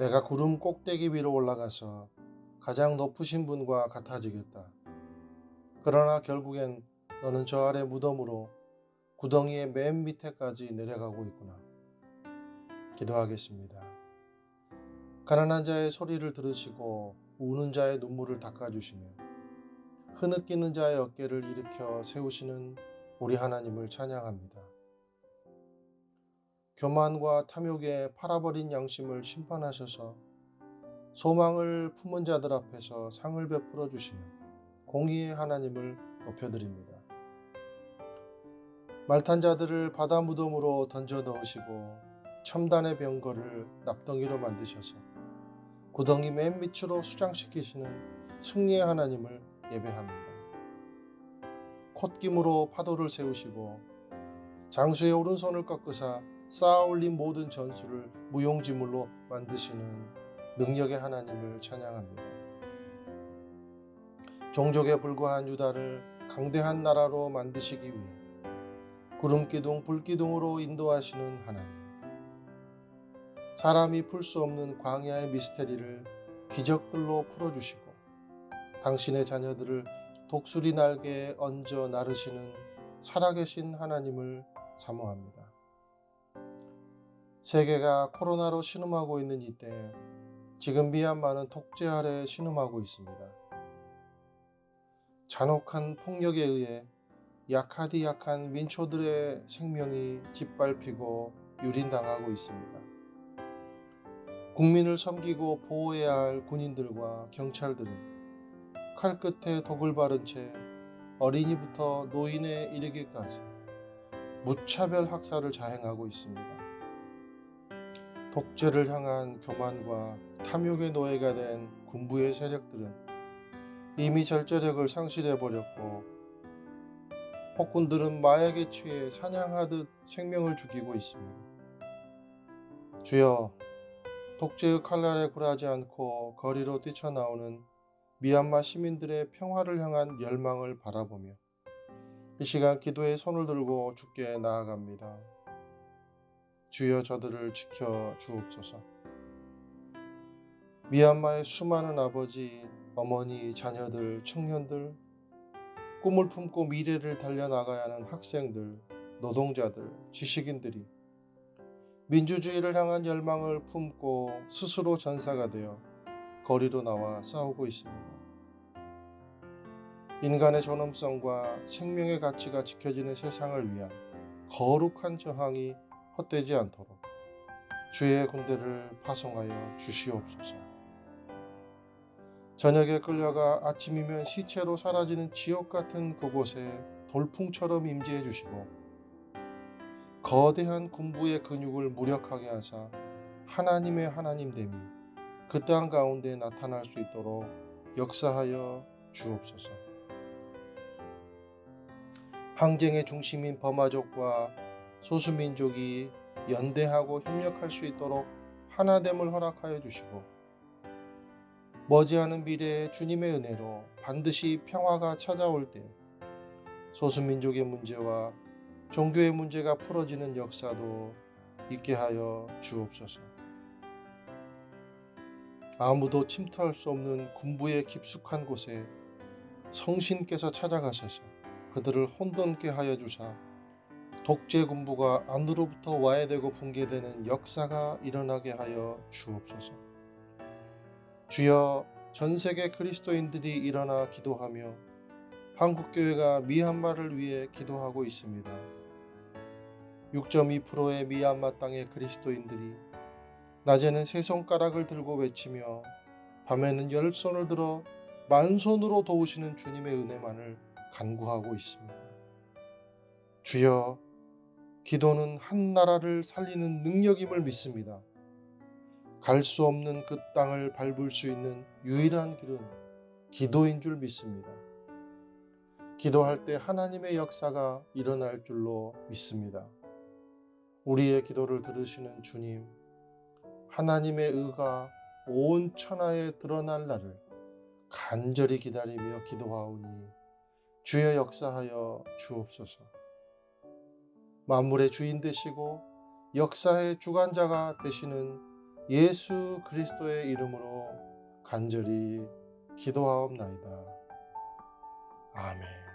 내가 구름 꼭대기 위로 올라가서 가장 높으신 분과 같아지겠다. 그러나 결국엔 너는 저 아래 무덤으로 구덩이의 맨 밑에까지 내려가고 있구나. 기도하겠습니다. 가난한 자의 소리를 들으시고 우는 자의 눈물을 닦아주시며 흐느끼는 자의 어깨를 일으켜 세우시는 우리 하나님을 찬양합니다. 교만과 탐욕에 팔아버린 양심을 심판하셔서 소망을 품은 자들 앞에서 상을 베풀어 주시는 공의의 하나님을 높여드립니다. 말탄 자들을 바다 무덤으로 던져 넣으시고 첨단의 병거를 납덩이로 만드셔서 구덩이 맨 밑으로 수장시키시는 승리의 하나님을 예배합니다. 콧김으로 파도를 세우시고 장수의 오른손을 꺾으사 쌓아 올린 모든 전술을 무용지물로 만드시는 능력의 하나님을 찬양합니다. 종족에 불과한 유다를 강대한 나라로 만드시기 위해 구름기둥 불기둥으로 인도하시는 하나님. 사람이 풀 수 없는 광야의 미스테리를 기적들로 풀어주시고 당신의 자녀들을 독수리 날개에 얹어 나르시는 살아계신 하나님을 사모합니다. 세계가 코로나로 신음하고 있는 이때 지금 미얀마는 독재 아래 신음하고 있습니다. 잔혹한 폭력에 의해 약하디 약한 민초들의 생명이 짓밟히고 유린당하고 있습니다. 국민을 섬기고 보호해야 할 군인들과 경찰들은 칼끝에 독을 바른 채 어린이부터 노인에 이르기까지 무차별 학살을 자행하고 있습니다. 독재를 향한 교만과 탐욕의 노예가 된 군부의 세력들은 이미 절제력을 상실해 버렸고 폭군들은 마약에 취해 사냥하듯 생명을 죽이고 있습니다. 주여, 독재의 칼날에 굴하지 않고 거리로 뛰쳐나오는 미얀마 시민들의 평화를 향한 열망을 바라보며 이 시간 기도의 손을 들고 주께 나아갑니다. 주여 저들을 지켜 주옵소서. 미얀마의 수많은 아버지, 어머니, 자녀들, 청년들, 꿈을 품고 미래를 달려나가야 하는 학생들, 노동자들, 지식인들이 민주주의를 향한 열망을 품고 스스로 전사가 되어 거리로 나와 싸우고 있습니다. 인간의 존엄성과 생명의 가치가 지켜지는 세상을 위한 거룩한 저항이 헛되지 않도록 주의 군대를 파송하여 주시옵소서. 저녁에 끌려가 아침이면 시체로 사라지는 지옥 같은 그곳에 돌풍처럼 임재해 주시고 거대한 군부의 근육을 무력하게 하사 하나님의 하나님 됨이 그 땅 가운데 나타날 수 있도록 역사하여 주옵소서. 항쟁의 중심인 버마족과 소수민족이 연대하고 협력할 수 있도록 하나됨을 허락하여 주시고 머지않은 미래에 주님의 은혜로 반드시 평화가 찾아올 때 소수민족의 문제와 종교의 문제가 풀어지는 역사도 있게 하여 주옵소서. 아무도 침투할 수 없는 군부의 깊숙한 곳에 성신께서 찾아가셔서 그들을 혼돈케 하여 주사 독재 군부가 안으로부터 와해되고 붕괴되는 역사가 일어나게 하여 주옵소서. 주여 전 세계 그리스도인들이 일어나 기도하며 한국 교회가 미얀마를 위해 기도하고 있습니다. 6.2%의 미얀마 땅의 그리스도인들이 낮에는 세 손가락을 들고 외치며 밤에는 열 손을 들어 만손으로 도우시는 주님의 은혜만을 간구하고 있습니다. 주여, 기도는 한 나라를 살리는 능력임을 믿습니다. 갈 수 없는 그 땅을 밟을 수 있는 유일한 길은 기도인 줄 믿습니다. 기도할 때 하나님의 역사가 일어날 줄로 믿습니다. 우리의 기도를 들으시는 주님, 하나님의 의가 온 천하에 드러날 날을 간절히 기다리며 기도하오니 주여 역사하여 주옵소서. 만물의 주인 되시고 역사의 주관자가 되시는 예수 그리스도의 이름으로 간절히 기도하옵나이다. 아멘.